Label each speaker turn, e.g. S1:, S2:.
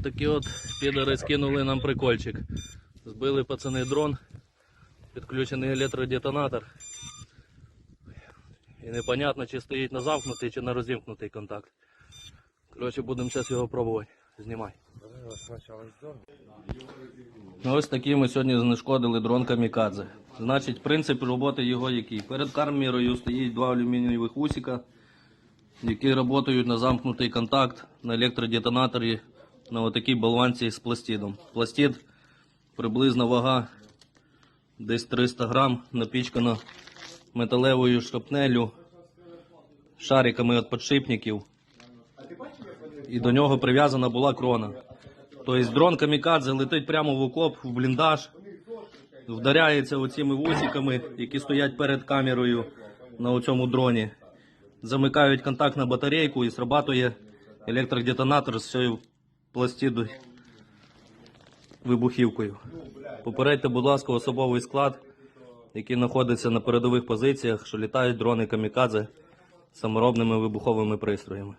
S1: От такі от підари скинули нам прикольчик. Збили пацани дрон, підключений електродетонатор. І непонятно, чи стоїть на замкнутий, чи на розімкнутий контакт. Коротше, будемо зараз його пробувати. Знімай. Ну, ось такий ми сьогодні знешкодили дрон Камікадзе. Значить, принцип роботи його який. Перед кармірою стоїть два алюмінієвих усика, які працюють на замкнутий контакт на електродетонаторі на отакій болванці з пластидом. Пластид приблизно вага десь 300 грам, напічкано металевою шрапнелю, шариками від подшипників. І до нього прив'язана була крона. Тобто дрон камікадзе летить прямо в окоп, в бліндаж, вдаряється оціми вусиками, які стоять перед камерою на цьому дроні. Замикають контакт на батарейку і срабатує електродетонатор з цією пластидою вибухівкою. Попередьте, будь ласка, особовий склад, який знаходиться на передових позиціях, що літають дрони камікадзе саморобними вибуховими пристроями.